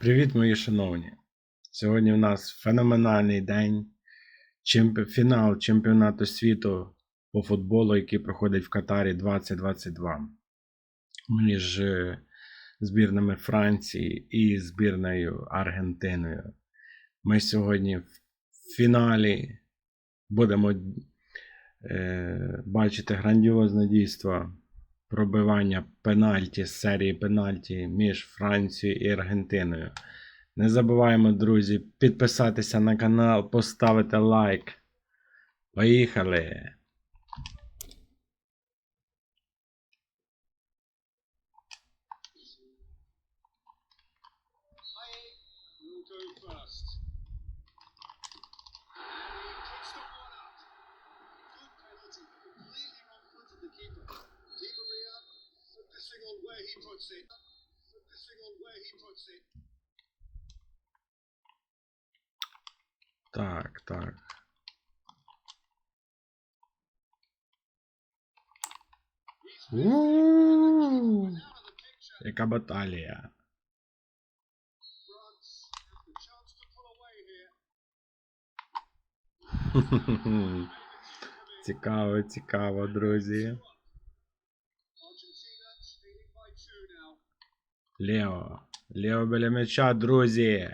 Привіт, мої шановні! Сьогодні в нас феноменальний день. Чемпі... Фінал чемпіонату світу по футболу, який проходить в Катарі 2022 між е, збірними Франції і збірною Аргентиною. Ми сьогодні в фіналі будемо е, бачити грандіозне дійство пробивання пенальті з серії пенальті між Францією і Аргентиною. Не забуваємо, друзі, підписатися на канал, поставити лайк. Поїхали! will puts it. Focusing on where he puts it. Так, так. У-у-у. Яка баталія. Цікаво, цікаво, друзі. Лео. Лео біля м'яча, друзі.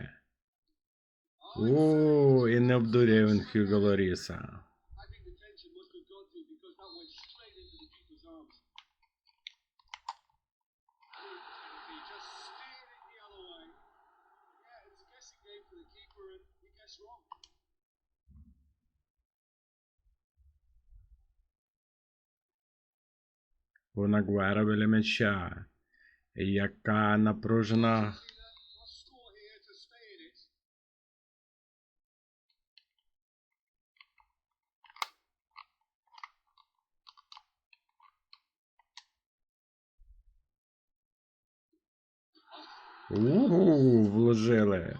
У, і не обдурює він Хьюго Лоріса. I think the tension must have got to because that went straight into the keeper's arms. He just steered it the other way. Yeah, it's a guessing game for the keeper and he guessed wrong. Бонагуера біля м'яча. Яка напружена. Ууу, вложили.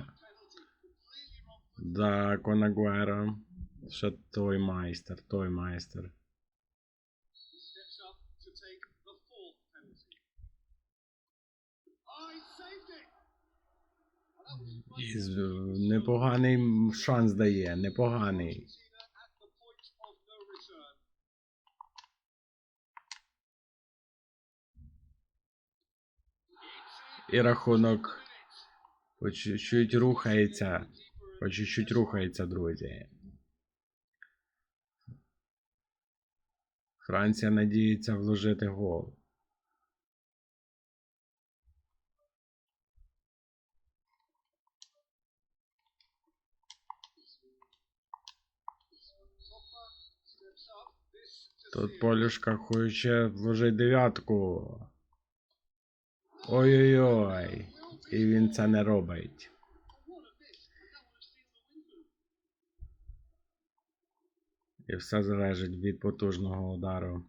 Да, Конагуера. Ще той майстер, той майстер. І непоганий шанс дає, непоганий. І рахунок по чуть-чуть рухається. По чуть-чуть рухається, друзі. Франція надіється вложити гол. Тут. Полюшка хоче вложити дев'ятку. Ой-ой-ой. І він це не робить. І все залежить від потужного удару.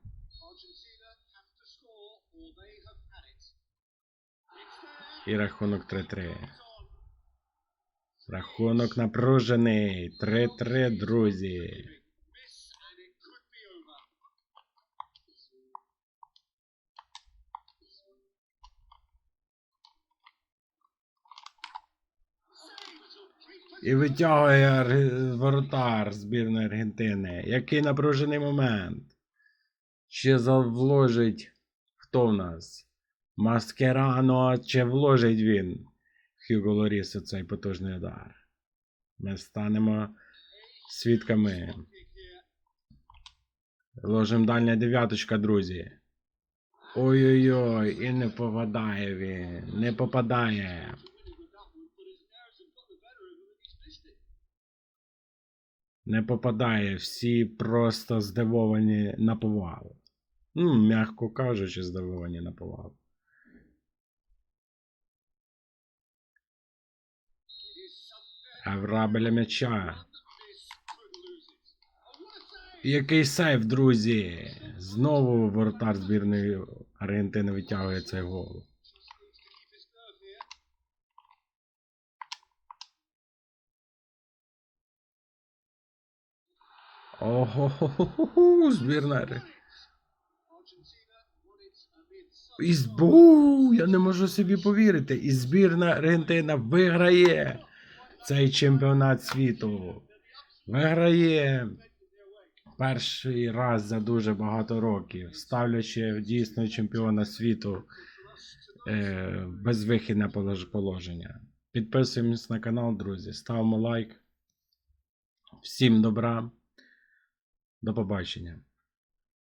І рахунок 3-3. Рахунок напружений. 3-3, друзі. І витягує Ар- воротар збірної Аргентини. Який напружений момент. Чи завложить хто в нас? Маскерано, чи вложить він Хьюго Лоріс у цей потужний удар? Ми станемо свідками. Kick here. Ложим дальня дев'яточка, друзі. Ой-ой-ой, і не попадає він. Не попадає. Не попадає. Всі просто здивовані на повал. Ну, м'яко кажучи, здивовані на. It is біля м'яча. Який сейф, друзі! Знову воротар збірної Аргентини витягує цей гол. Ого, збірна. Ар- Argentina won it amid such І збу, я не можу собі повірити. І збірна Аргентина виграє цей чемпіонат світу. Виграє перший раз за дуже багато років, ставлячи дійсно чемпіона світу е, безвихідне полож- положення. Підписуємось на канал, друзі. Ставимо лайк. Всім добра. До побачення.